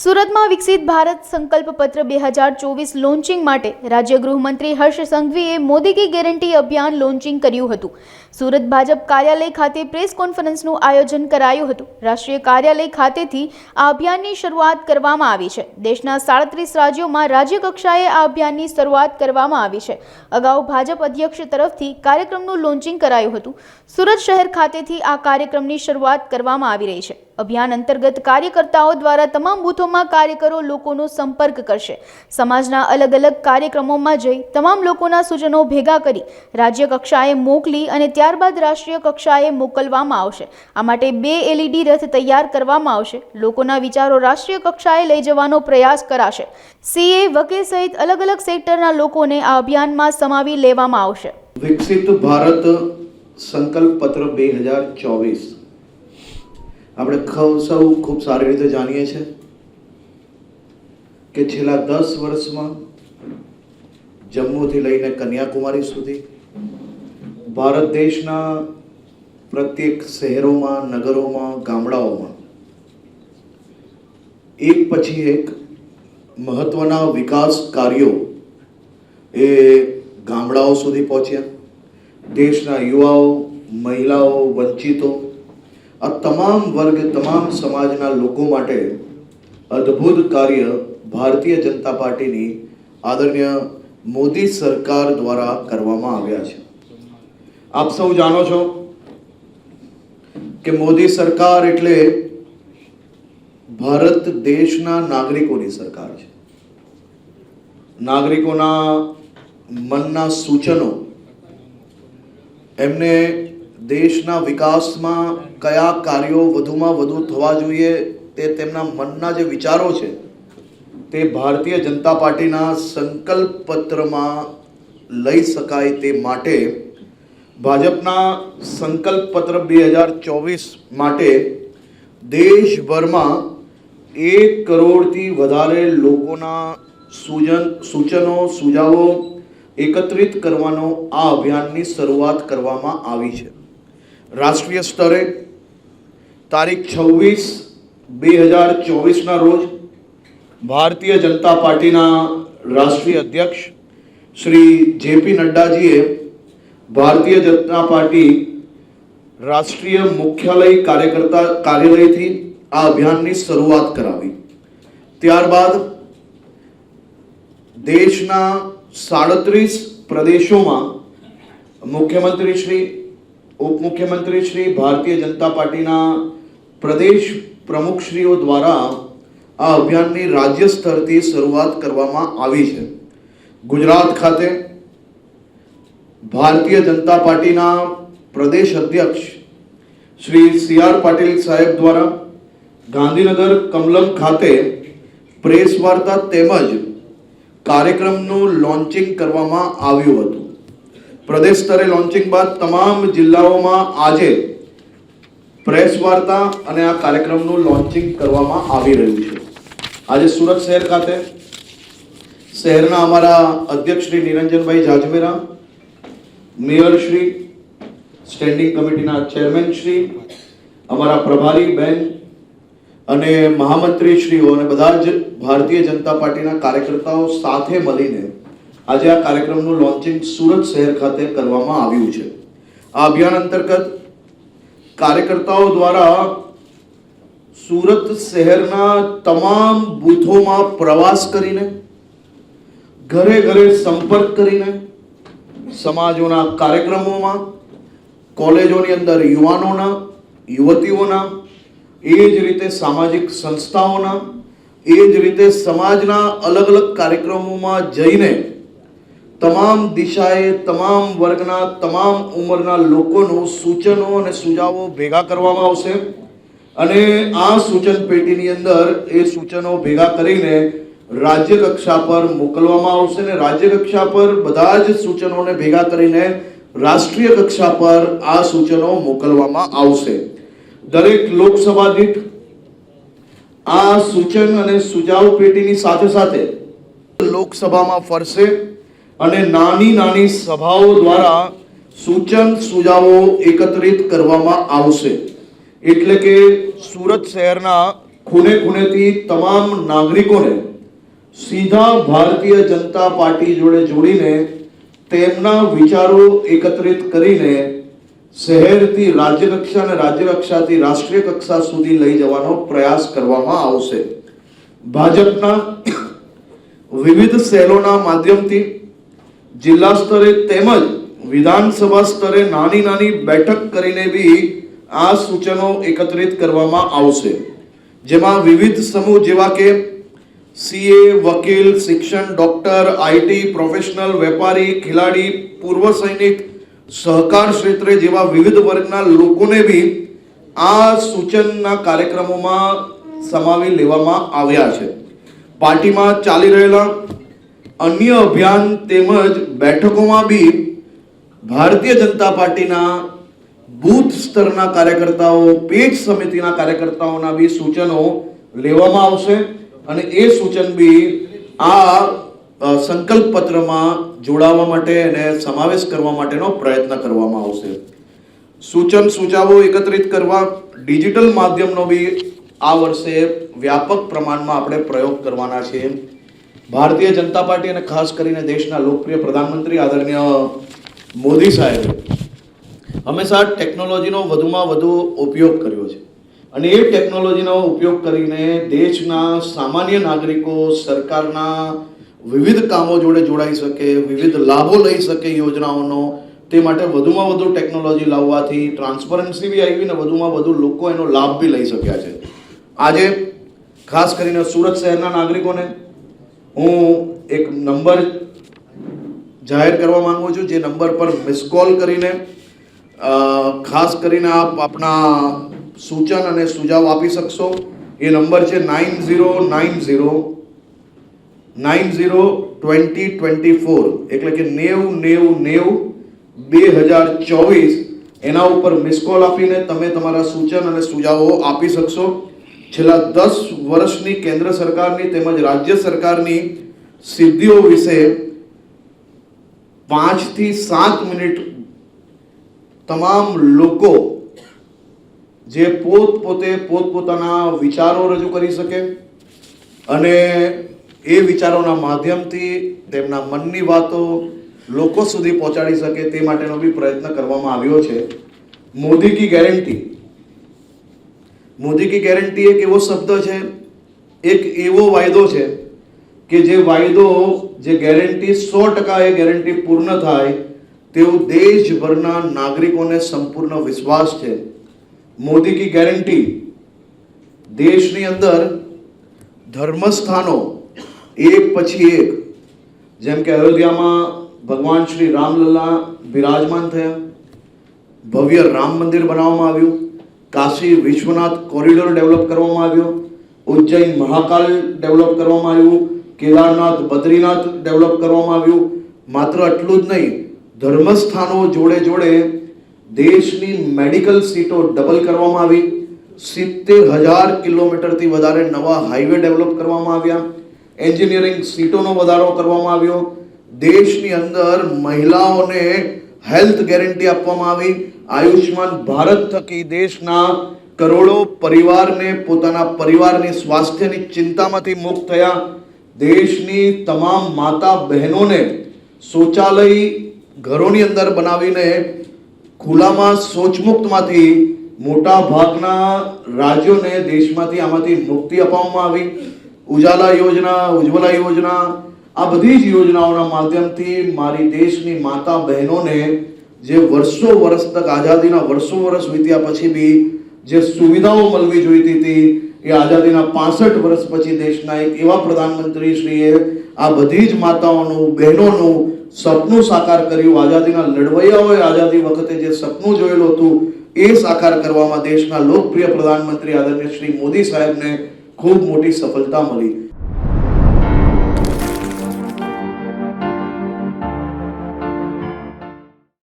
સુરતમાં વિકસિત ભારત સંકલ્પ પત્ર બે હજાર ચોવીસ લોન્ચિંગ માટે રાજ્ય ગૃહમંત્રી હર્ષ સંઘવીએ મોદી કી ગેરંટી અભિયાન લોન્ચિંગ કર્યું હતું. સુરત ભાજપ કાર્યાલય ખાતે પ્રેસ કોન્ફરન્સનું આયોજન કરાયું હતું. રાષ્ટ્રીય કાર્યાલય ખાતેથી આ અભિયાનની શરૂઆત કરવામાં આવી છે. દેશના સાડત્રીસ રાજ્યોમાં રાજ્યકક્ષાએ આ અભિયાનની શરૂઆત કરવામાં આવી છે. અગાઉ ભાજપ અધ્યક્ષ તરફથી કાર્યક્રમનું લોન્ચિંગ કરાયું હતું. સુરત શહેર ખાતેથી આ કાર્યક્રમની શરૂઆત કરવામાં આવી રહી છે. અભિયાન અંતર્ગત કાર્યકર્તાઓ દ્વારા તમામ બૂથોમાં કાર્યકરો લોકોનો સંપર્ક કરશે. સમાજના અલગ અલગ કાર્યક્રમોમાં જઈ તમામ લોકોના સૂચનો ભેગા કરી રાજ્ય કક્ષાએ મોકલી અને ત્યારબાદ રાષ્ટ્રીય કક્ષાએ મોકલવામાં આવશે. આ માટે બે એલઈડી રથ તૈયાર કરવામાં આવશે. લોકોના વિચારો રાષ્ટ્રીય કક્ષાએ લઈ જવાનો પ્રયાસ કરાશે. સીએ વકીલ સહિત અલગ અલગ સેક્ટરના લોકોને આ અભિયાનમાં સમાવી લેવામાં આવશે. વિકસિત ભારત સંકલ્પ પત્ર બે હજાર ચોવીસ આપણે સૌ ખૂબ સારી રીતે જાણીએ છીએ કે છેલ્લા દસ વર્ષમાં જમ્મુથી લઈને કન્યાકુમારી સુધી ભારત દેશના પ્રત્યેક શહેરોમાં, નગરોમાં, ગામડાઓમાં એક પછી એક મહત્વના વિકાસ કાર્યો એ ગામડાઓ સુધી પહોંચ્યા. દેશના યુવાઓ, મહિલાઓ, વંચિતો આ તમામ વર્ગ, તમામ સમાજના લોકો માટે અદ્ભુત કાર્ય ભારતીય જનતા પાર્ટીની આદરણીય મોદી સરકાર દ્વારા કરવામાં આવ્યા છે. આપ સૌ જાણો છો કે મોદી સરકાર એટલે ભારત દેશના નાગરિકોની સરકાર છે. નાગરિકોના મનના સૂચનો એમને દેશના વિકાસમાં કયા કાર્યો વધુમાં વધુ થવા જોઈએ તે તેમના મનના જે વિચારો છે, તે ભારતીય જનતા પાર્ટીના સંકલ્પ પત્રમાં લઈ શકાય તે માટે, ભાજપના સંકલ્પ પત્ર બે હજાર ચોવીસ માટે દેશભરમાં એક કરોડથી વધારે લોકોના સૂજન, સૂચનો, સુઝાવો એકત્રિત કરવાનો આ અભિયાનની શરૂઆત કરવામાં આવી છે. રાષ્ટ્રીય સ્તરે તારીખ છવ્વીસ બે હજાર ચોવીસના રોજ ભારતીય જનતા પાર્ટીના રાષ્ટ્રીય અધ્યક્ષ શ્રી જેપી નડ્ડાજીએ ભારતીય જનતા પાર્ટી રાષ્ટ્રીય મુખ્યાલય કાર્યકર્તા કાર્યાલયથી આ અભિયાનની શરૂઆત કરાવી. ત્યારબાદ દેશના સાડત્રીસ પ્રદેશોમાં મુખ્યમંત્રી શ્રી ઉપમુખ્યમંત્રી શ્રી ભારતીય જનતા પાર્ટીના પ્રદેશ પ્રમુખશ્રીઓ દ્વારા આ અભિયાનની રાજ્ય સ્તરથી શરૂઆત કરવામાં આવી છે. ગુજરાત ખાતે ભારતીય જનતા પાર્ટીના પ્રદેશ અધ્યક્ષ શ્રી સી આર પાટીલ સાહેબ દ્વારા ગાંધીનગર કમલમ ખાતે પ્રેસ વાર્તા તેમજ કાર્યક્રમનું લોન્ચિંગ કરવામાં આવ્યું હતું. પ્રદેશ સ્તરે લોન્ચિંગ બાદ તમામ જિલ્લાઓમાં આજે પ્રેસ વાર્તા અને આ કાર્યક્રમનું લોન્ચિંગ કરવામાં આવી રહ્યું છે. આજે સુરત શહેર ખાતે શહેરના અમારા અધ્યક્ષ શ્રી નિરંજનભાઈ જાજમેરા, મેયર શ્રી સ્ટેન્ડિંગ કમિટીના ચેરમેન શ્રી, અમારા પ્રભારી બેન અને મહામંત્રી શ્રીઓ અને બધા જ ભારતીય જનતા પાર્ટીના કાર્યકર્તાઓ સાથે મળીને આજે આ કાર્યક્રમનું લોન્ચિંગ સુરત શહેર ખાતે કરવામાં આવ્યું છે. આ અભિયાન અંતર્ગત કાર્યકર્તાઓ દ્વારા સુરત શહેરના તમામ બૂથોમાં પ્રવાસ કરીને, ઘરે ઘરે સંપર્ક કરીને, સમાજોના કાર્યક્રમોમાં, કોલેજોની અંદર યુવાનોના, યુવતીઓના, એ જ રીતે સામાજિક સંસ્થાઓના, એ જ રીતે સમાજના અલગ અલગ કાર્યક્રમોમાં જઈને તમામ દિશાએ, તમામ વર્ગના, તમામ ઉંમરના લોકોનું સૂચનો અને સુઝાવો ભેગા કરવામાં આવશે. અને આ સૂચન પેટીની અંદર એ સૂચનો ભેગા કરીને રાજ્ય કક્ષા પર મોકલવામાં આવશે અને રાજ્ય કક્ષા પર બધા જ સૂચનોને ભેગા કરીને રાષ્ટ્રીય કક્ષા પર આ સૂચનો મોકલવામાં આવશે. દરેક લોકસભા દીઠ આ સૂચન અને સુઝાવ પેટીની સાથે સાથે લોકસભામાં ફરશે. અને નાની નાની સભાઓ દ્વારા સૂચન સુઝાવો એકત્રિત કરવામાં આવશે. એટલે કે સુરત શહેરના ખૂણે ખૂણેથી તમામ નાગરિકોને સીધા ભારતીય જનતા પાર્ટી જોડે જોડીને તેમના વિચારો એકત્રિત કરીને શહેરથી રાજ્ય કક્ષા અને રાજ્ય કક્ષાથી રાષ્ટ્રીય કક્ષા સુધી લઈ જવાનો પ્રયાસ કરવામાં આવશે. ભાજપના વિવિધ સેલોના માધ્યમથી જિલ્લા સ્તરે તેમજ વિધાનસભા સ્તરે નાની નાની બેઠક કરીને બી આ સૂચનો એકત્રિત કરવામાં આવશે. જેમાં વિવિધ સમૂહ જેવા કે સીએ, વકીલ, શિક્ષણ ડોક્ટર, આઈટી પ્રોફેશનલ, વેપારી, ખેલાડી, પૂર્વ સૈનિક, સહકાર ક્ષેત્રે જેવા વિવિધ વર્ગના લોકોને બી આ સૂચનના કાર્યક્રમોમાં સમાવી લેવામાં આવ્યા છે. પાર્ટીમાં ચાલી રહેલા અન્ય અભિયાન તેમજ બેઠકોમાં બી ભારતીય જનતા પાર્ટીના બૂથ સ્તરના કાર્યકર્તાઓ પેજ સમિતિના કાર્યકર્તાઓના બી સૂચનો લેવામાં આવશે અને એ સૂચન બી આ સંકલ્પ પત્રમાં જોડાવા માટે અને સમાવેશ કરવા માટેનો પ્રયત્ન કરવામાં આવશે. સૂચન સૂચાવો એકત્રિત કરવા, ડિજિટલ માધ્યમનો બી આ વર્ષે વ્યાપક પ્રમાણમાં આપણે પ્રયોગ કરવાના છે ભારતીય જનતા પાર્ટી અને ખાસ કરીને દેશના લોકપ્રિય પ્રધાનમંત્રી આદરણીય મોદી સાહેબ હંમેશા ટેકનોલોજીનો વધુમાં વધુ ઉપયોગ કર્યો છે. અને એ ટેકનોલોજીનો ઉપયોગ કરીને દેશના સામાન્ય નાગરિકો સરકારના વિવિધ કામો જોડે જોડાઈ શકે, વિવિધ લાભો લઈ શકે યોજનાઓનો. તે માટે વધુમાં વધુ ટેકનોલોજી લાવવાથી ટ્રાન્સપરન્સી બી આવી ને વધુમાં વધુ લોકો એનો લાભ બી લઈ શક્યા છે. આજે ખાસ કરીને સુરત શહેરના નાગરિકોને હું એક નંબર જાહેર કરવા માંગુ છું, જે નંબર પર મિસ કોલ કરીને ખાસ કરીને આપ આપણા સૂચન અને સુઝાવ આપી શકશો. એ નંબર છે nine zero nine zero nine zero, twenty twenty four. એટલે કે નેવું નેવું નેવું, બે હજાર ચોવીસ એના ઉપર મિસ કોલ આપીને તમે તમારા સૂચન અને સુઝાવો આપી શકશો. છેલ્લા દસ વર્ષની કેન્દ્ર સરકારની તેમજ રાજ્ય સરકારની સિદ્ધિઓ વિશે પાંચથી સાત મિનિટ તમામ લોકો જે પોત પોતે પોતપોતાના વિચારો રજૂ કરી શકે અને એ વિચારોના માધ્યમથી તેમના મનની વાતો લોકો સુધી પહોંચાડી શકે તે માટેનો બી પ્રયત્ન કરવામાં આવ્યો છે. મોદી કી ગેરંટી મોદી કી ગેરંટી એક એવો શબ્દ છે, એક એવો વાયદો છે કે જે વાયદો, જે ગેરંટી સો ટકા એ ગેરંટી પૂર્ણ થાય, તેવું દેશભરના નાગરિકોને સંપૂર્ણ વિશ્વાસ છે. મોદી કી ગેરંટી દેશની અંદર ધર્મસ્થાનો એક પછી એક, જેમ કે અયોધ્યામાં ભગવાન શ્રી રામલલ્લા બિરાજમાન થયા, ભવ્ય રામ મંદિર બનાવવામાં આવ્યું કાશી વિશ્વનાથ કોરિડોર ડેવલપ કરવામાં આવ્યો. ઉજ્જૈન મહાકાલ ડેવલપ કરવામાં આવ્યું. કેદારનાથ, બદ્રીનાથ ડેવલપ કરવામાં આવ્યું. માત્ર આટલું જ નહીં, ધર્મસ્થાનો જોડે જોડે દેશની મેડિકલ સીટો ડબલ કરવામાં આવી. સિત્તેર હજાર કિલોમીટરથી વધારે નવા હાઈવે ડેવલપ કરવામાં આવ્યા. એન્જિનિયરિંગ સીટોનો વધારો કરવામાં આવ્યો. દેશની અંદર મહિલાઓને હેલ્થ ગેરંટી આપવામાં આવી. આયુષ્માન ભારત થકી દેશના કરોડો પરિવારને, પોતાના પરિવારની સ્વાસ્થ્યની ચિંતામાંથી મુક્ત થયા. દેશની તમામ માતા બહેનોને શૌચાલય ઘરોની અંદર બનાવીને ખુલ્લામાં શૌચમુક્તમાંથી મોટા ભાગના રાજ્યોને દેશમાંથી આમાંથી મુક્તિ અપાવવામાં આવી. ઉજાલા યોજના, ઉજ્જવલા યોજના, આ બધી જ યોજનાઓના માધ્યમથી મારી દેશની માતા બહેનોને જે વર્ષો વર્ષ તક આઝાદીના વર્ષો વર્ષ વીત્યા પછી બી જે સુવિધાઓ મળવી જોઈતી હતી, એ આઝાદીના પાસઠ વર્ષ પછી દેશના એક એવા પ્રધાનમંત્રી શ્રીએ આ બધી જ માતાઓનું, બહેનોનું સપનું સાકાર કર્યું. આઝાદીના લડવૈયાઓએ આઝાદી વખતે જે સપનું જોયેલું હતું, એ સાકાર કરવામાં દેશના લોકપ્રિય પ્રધાનમંત્રી આદરણીય શ્રી મોદી સાહેબને ખૂબ મોટી સફળતા મળી.